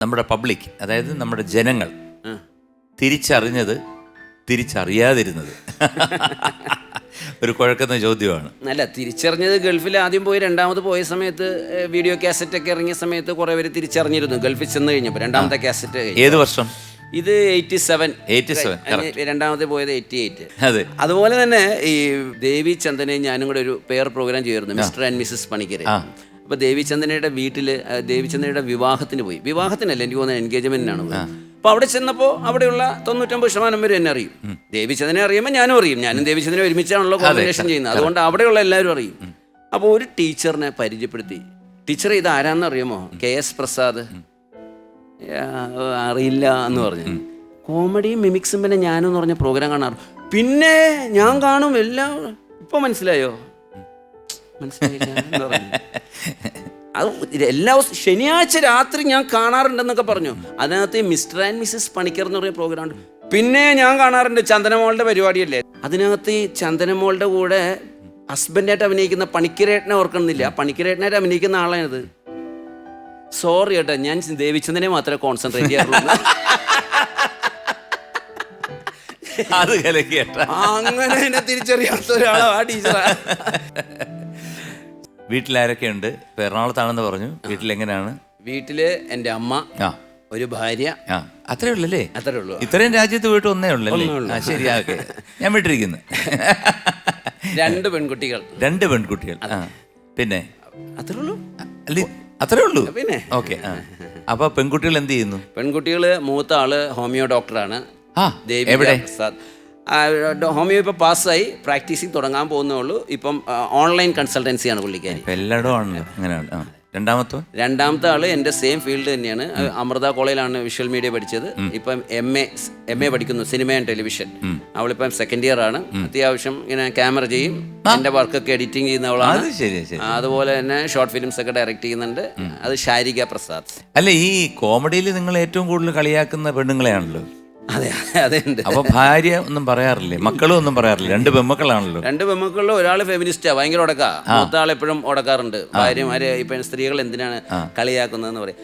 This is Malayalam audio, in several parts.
നമ്മുടെ പബ്ലിക് അതായത് നമ്മുടെ ജനങ്ങൾ തിരിച്ചറിഞ്ഞത് തിരിച്ചറിയാതിരുന്നത്. ഒരു കുഴക്കുന്ന ചോദ്യമാണ്. അല്ല തിരിച്ചറിഞ്ഞത് ഗൾഫിൽ ആദ്യം പോയി രണ്ടാമത് പോയ സമയത്ത് വീഡിയോ കാസറ്റ് ഒക്കെ ഇറങ്ങിയ സമയത്ത് കുറെ പേര് തിരിച്ചറിഞ്ഞിരുന്നു ഗൾഫിൽ ചെന്ന് കഴിഞ്ഞപ്പോൾ. രണ്ടാമത്തെ കാസറ്റ്. ഏത് വർഷം? ഇത് എയ്റ്റി സെവൻ എയ്റ്റി സെവൻ രണ്ടാമത് പോയത് എയ്റ്റി എയ്റ്റ് അതെ. അതുപോലെ തന്നെ ഈ ദേവി ചന്ദനെ ഞാനും കൂടെ ഒരു പെയർ പ്രോഗ്രാം ചെയ്യുമായിരുന്നു മിസ്റ്റർ ആൻഡ് മിസ്സസ് പണിക്കര്. അപ്പൊ ദേവിചന്ദനയുടെ വീട്ടിൽ വീട്ടിൽ ആ, വിവാഹത്തിന് പോയി. വിവാഹത്തിനല്ല എനിക്ക് തോന്നുന്നത് എൻഗേജ്മെന്റിനാണ് പോയി അപ്പൊ അവിടെ ചെന്നപ്പോ അവിടെയുള്ള തൊണ്ണൂറ്റൊമ്പത് ശതമാനം പേര് എന്നെ അറിയും. ദേവിചന്ദനെ അറിയുമ്പോൾ ഞാനും അറിയും. ഞാനും ദേവിചന്ദനെ ഒരുമിച്ചാണല്ലോ കോമ്പിനേഷൻ ചെയ്യുന്നത്. അതുകൊണ്ട് അവിടെയുള്ള എല്ലാവരും അറിയും. അപ്പോൾ ഒരു ടീച്ചറിനെ പരിചയപ്പെടുത്തി. ടീച്ചർ ഇത് ആരാന്ന് അറിയുമോ? K S Prasad. അറിയില്ല എന്ന് പറഞ്ഞു. കോമഡിയും മിമിക്സും പിന്നെ ഞാനെന്ന് പറഞ്ഞ പ്രോഗ്രാം കാണാറ് പിന്നെ ഞാൻ കാണും എല്ലാം ഇപ്പൊ മനസ്സിലായോ? മനസ്സിലായില്ല എന്ന് പറഞ്ഞു. അത് എല്ലാ ദിവസവും ശനിയാഴ്ച രാത്രി ഞാൻ കാണാറുണ്ടെന്നൊക്കെ പറഞ്ഞു. അതിനകത്ത് മിസ്റ്റർ ആൻഡ് മിസ്സസ് പണിക്കർ എന്ന് പറയുന്ന പ്രോഗ്രാം ഉണ്ട്. പിന്നെ ഞാൻ കാണാറുണ്ട് ചന്ദനമോളുടെ പരിപാടിയല്ലേ? അതിനകത്ത് ഈ ചന്ദനമോളുടെ കൂടെ ഹസ്ബൻഡായിട്ട് അഭിനയിക്കുന്ന പണിക്കരേട്ടനെ ഓർക്കണമെന്നില്ല. പണിക്കരേട്ടനായിട്ട് അഭിനയിക്കുന്ന ആളാണിത്. സോറി കേട്ടോ ഞാൻ ദേവിച്ചന്ദനെ മാത്രമേ കോൺസെൻട്രേറ്റ് ചെയ്യാറുള്ളൂ. അത് അങ്ങനെ എന്നെ തിരിച്ചറിയാത്ത ഒരാളാ ആ ടീച്ചറാ വീട്ടിലാരൊക്കെയുണ്ട്? ഇപ്പൊ എറണാകുളത്താണെന്ന് പറഞ്ഞു. വീട്ടിൽ എങ്ങനെയാണ് വീട്ടിൽ എന്റെ അമ്മ ആ. ഒരു ഭാര്യ. ആ. അത്രേ ഉള്ളല്ലേ? അത്രേ ഉള്ളൂ. ഇത്രയും രാജ്യത്ത് പോയിട്ട് ഒന്നേ ഉള്ളല്ലേ? ആ ശരി ഓക്കെ ഞാൻ വിട്ടിരിക്കുന്നു. രണ്ട് പെൺകുട്ടികൾ. രണ്ട് പെൺകുട്ടികൾ. ആ. പിന്നെ? അത്രേ ഉള്ളൂ. അല്ല? അത്രേ ഉള്ളൂ? പിന്നെ? ഓക്കെ ആ. അപ്പൊ പെൺകുട്ടികൾ എന്ത് ചെയ്യുന്നു? പെൺകുട്ടികൾ മൂത്ത ആൾ ഹോമിയോ ഡോക്ടറാണ്. ആ ദേവിക എവിടെ? പ്രസാദ്. ഹോമിയോ ഇപ്പോൾ പാസ്സായി പ്രാക്ടീസിങ് തുടങ്ങാൻ പോകുന്നേ ഉള്ളൂ. ഇപ്പം ഓൺലൈൻ കൺസൾട്ടൻസിയാണ് പുള്ളിക്കാരി അങ്ങനെയാണ് രണ്ടാമത്തോ? രണ്ടാമത്തെ ആൾ എന്റെ സെയിം ഫീൽഡ് തന്നെയാണ്. അമൃത കോളേജിലാണ് വിഷ്വൽ മീഡിയ പഠിച്ചത്. ഇപ്പം എം എ എം എ പഠിക്കുന്നു സിനിമ ആൻഡ് ടെലിവിഷൻ. അവളിപ്പം സെക്കൻഡ് ഇയർ ആണ്. അത്യാവശ്യം ഇങ്ങനെ ക്യാമറ ചെയ്യും. എന്റെ വർക്കൊക്കെ എഡിറ്റിംഗ് ചെയ്യുന്നവളാണ് അതുപോലെ തന്നെ ഷോർട്ട് ഫിലിംസ് ഒക്കെ ഡയറക്റ്റ് ചെയ്യുന്നുണ്ട്. അത് ശാരിക പ്രസാദ്. അല്ല ഈ കോമഡിയിൽ നിങ്ങൾ ഏറ്റവും കൂടുതൽ കളിയാക്കുന്ന പെണ്ണുങ്ങളെയാണല്ലോ. അതെ അതെ ഉണ്ട്. അപ്പൊ ഭാര്യ ഒന്നും പറയാറില്ലേ? മക്കളും ഒന്നും പറയാറില്ല? രണ്ട് പെമ്മക്കളാണല്ലോ. രണ്ട് പെമ്മക്കളിൽ ഒരാൾ ഫെമിനിസ്റ്റാ ഭയങ്കര ഉടക്കാ മൂത്ത ആൾ എപ്പോഴും ഉടക്കാറുണ്ട് ഭാര്യമാരെ ഇപ്പൊ സ്ത്രീകൾ എന്തിനാണ് കളിയാക്കുന്നതെന്ന് പറയും.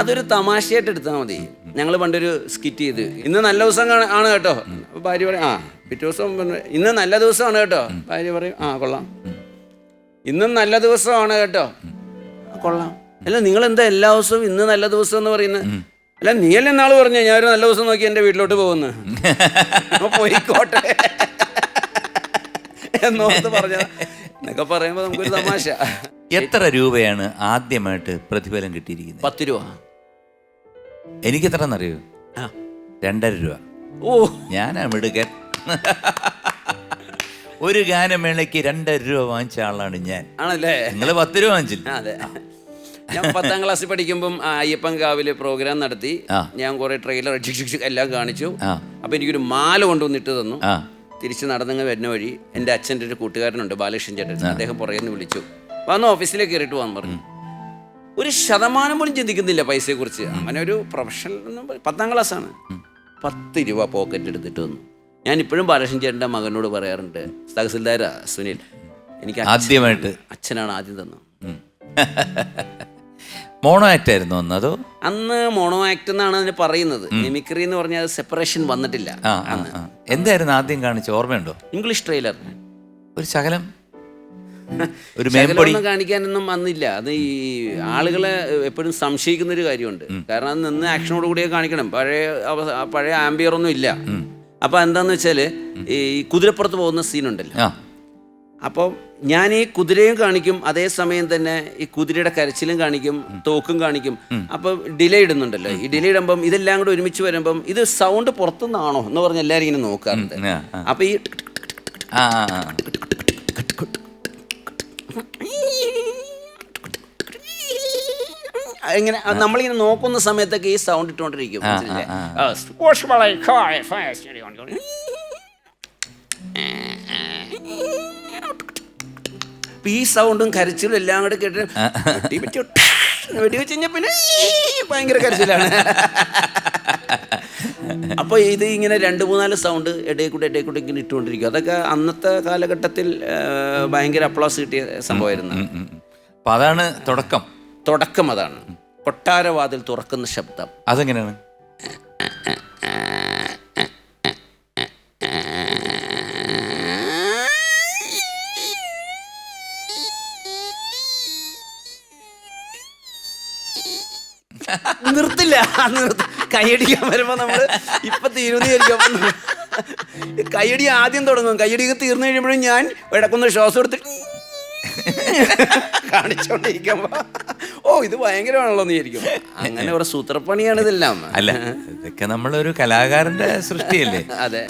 അതൊരു തമാശയായിട്ട് എടുത്താൽ മതി. ഞങ്ങൾ പണ്ടൊരു സ്കിറ്റ് ചെയ്ത്. ഇന്ന് നല്ല ദിവസം ആണ് കേട്ടോ. ഭാര്യ പറയും ആ പിറ്റേ ദിവസം ഇന്ന് നല്ല ദിവസമാണ് കേട്ടോ. ഭാര്യ പറയും ആ കൊള്ളാം. ഇന്നും നല്ല ദിവസമാണ് കേട്ടോ. കൊള്ളാം. അല്ല നിങ്ങൾ എന്താ എല്ലാ ദിവസവും ഇന്ന് നല്ല ദിവസം എന്ന് പറയുന്നത്? അല്ല നീയല്ലേ നാൾ പറഞ്ഞ? ഞാൻ ഒരു നല്ല ദിവസം നോക്കി എന്റെ വീട്ടിലോട്ട് പോകുന്നു. പോയിക്കോട്ടെ. എന്നോർത്ത് പറഞ്ഞ എന്നൊക്കെ പറയുമ്പോ നമുക്കൊരു തമാശ. എത്ര രൂപയാണ് ആദ്യമായിട്ട് പ്രതിഫലം കിട്ടിയിരിക്കുന്നത്? പത്ത് രൂപ. എനിക്ക് എത്ര എന്നറിയോ രണ്ടര രൂപ. ഓ. ഞാനാ മിടുക്കൻ. ഒരു ഗാനമേളയ്ക്ക് രണ്ടര രൂപ വാങ്ങിച്ച ആളാണ് ഞാൻ. ആണല്ലേ? നിങ്ങൾ പത്ത് രൂപ വാങ്ങിച്ചില്ല? അതെ. ഞാൻ പത്താം ക്ലാസ്സിൽ പഠിക്കുമ്പം ആ, അയ്യപ്പൻ കാവിൽ പ്രോഗ്രാം നടത്തി. ഞാൻ കുറെ ട്രെയിലർ എല്ലാം കാണിച്ചു. അപ്പൊ എനിക്കൊരു മാല കൊണ്ടുവന്നിട്ട് തന്നു. തിരിച്ചു നടന്നങ്ങ് വരുന്ന വഴി എന്റെ അച്ഛന്റെ ഒരു കൂട്ടുകാരനുണ്ട് ബാലകൃഷ്ണൻ ചേട്ടൻ. അദ്ദേഹം പുറകെ നിന്ന് വിളിച്ചു. വന്ന് ഓഫീസിലേക്ക് കയറിയിട്ട് പോകാൻ പറഞ്ഞു. ഒരു ശതമാനം പോലും ചിന്തിക്കുന്നില്ല പൈസയെക്കുറിച്ച്. അങ്ങനെ ഒരു പ്രൊഫഷണൽ പത്താം ക്ലാസ് പത്താം ക്ലാസ്സാണ് പത്ത് രൂപ പോക്കറ്റ് എടുത്തിട്ട് വന്നു. ഞാൻ ഇപ്പോഴും ബാലകൃഷ്ണൻ ചേട്ടന്റെ മകനോട് പറയാറുണ്ട് തഹസിൽദാര സുനിൽ എനിക്ക് ആദ്യമായിട്ട്. അച്ഛനാണ് ആദ്യം തന്നത്. മോണോ ആക്ട് ആയിരുന്നു അന്ന് അതോ? അന്ന് മോണോ ആക്ട് എന്നാണ് അതിന് പറയുന്നത്. മിമിക്രി എന്ന് പറഞ്ഞാൽ സെപ്പറേഷൻ വന്നിട്ടില്ല ആ ആ ആ. എന്തായിരുന്നു ആദ്യം കാണിച്ച? ഓർമ്മയുണ്ടോ? English trailer. ഒരു ശകലം. ഒരു മേമ്പൊടി ശകലമൊന്നും കാണിക്കാനൊന്നും വന്നില്ല അത് ഈ ആളുകളെ എപ്പോഴും സംശയിക്കുന്ന ഒരു കാര്യമുണ്ട്. കാരണം അത് നിന്ന് ആക്ഷനോട് കൂടിയേ കാണിക്കണം. പഴയ പഴയ ആംബിയർ ഒന്നും ഇല്ല അപ്പൊ എന്താന്ന് വെച്ചാൽ ഈ കുതിരപ്പുറത്ത് പോകുന്ന സീനുണ്ടല്ലോ ആ. അപ്പോൾ ഞാൻ ഈ കുതിരയും കാണിക്കും അതേസമയം തന്നെ ഈ കുതിരയുടെ കരച്ചിലും കാണിക്കും തോക്കും കാണിക്കും. അപ്പോൾ ഡിലേ ഇടുന്നുണ്ടല്ലോ. ഈ ഡിലേ ഇടുമ്പം ഇതെല്ലാം കൂടെ ഒരുമിച്ച് വരുമ്പം ഇത് സൗണ്ട് പുറത്തുനിന്നാണോ എന്ന് പറഞ്ഞ് എല്ലാവരും ഇങ്ങനെ നോക്കാറുണ്ട്. ആ, ആ. അപ്പൊ ഈ. ഇങ്ങനെ നമ്മളിങ്ങനെ നോക്കുന്ന സമയത്തൊക്കെ ഈ സൗണ്ട് ഇട്ടുകൊണ്ടിരിക്കും. ഈ സൗണ്ടും കരച്ചിലും എല്ലാം കൂടെ കേട്ട് വെടി വെച്ച് കഴിഞ്ഞാൽ പിന്നെ ഭയങ്കര കരച്ചിലാണ്. അപ്പൊ ഇത് ഇങ്ങനെ രണ്ട് മൂന്നാൽ സൗണ്ട് ഇടയിൽ കൂടെ ഇടയിൽ കൂടെ ഇങ്ങനെ ഇട്ടുകൊണ്ടിരിക്കും. അതൊക്കെ അന്നത്തെ കാലഘട്ടത്തിൽ ഭയങ്കര അപ്ലോസ് കിട്ടിയ സംഭവമായിരുന്നു. അപ്പൊ അതാണ് തുടക്കം. തുടക്കം അതാണ്. കൊട്ടാരവാതിൽ തുറക്കുന്ന ശബ്ദം. അതെങ്ങനെയാണ്? നിർത്തില്ല. നിർത്തി. കൈയടിക്കാൻ വരുമ്പോ നമ്മൾ ഇപ്പൊ തീരുന്നതായിരിക്കും കൈയടി ആദ്യം തുടങ്ങും. കൈയടി തീർന്നു കഴിയുമ്പോഴും ഞാൻ ഇടക്കൊന്ന് ശ്വാസം എടുത്തിട്ട് കാണിച്ചോണ്ടിരിക്കുമ്പോ ഓ ഇത് ഭയങ്കരമാണല്ലോ എന്ന് വിചാരിക്കും. അങ്ങനെ ഒരു സൂത്രപ്പണിയാണ് ഇതെല്ലാം. അല്ല ഇതൊക്കെ നമ്മളൊരു കലാകാരന്റെ സൃഷ്ടിയല്ലേ? അതെ.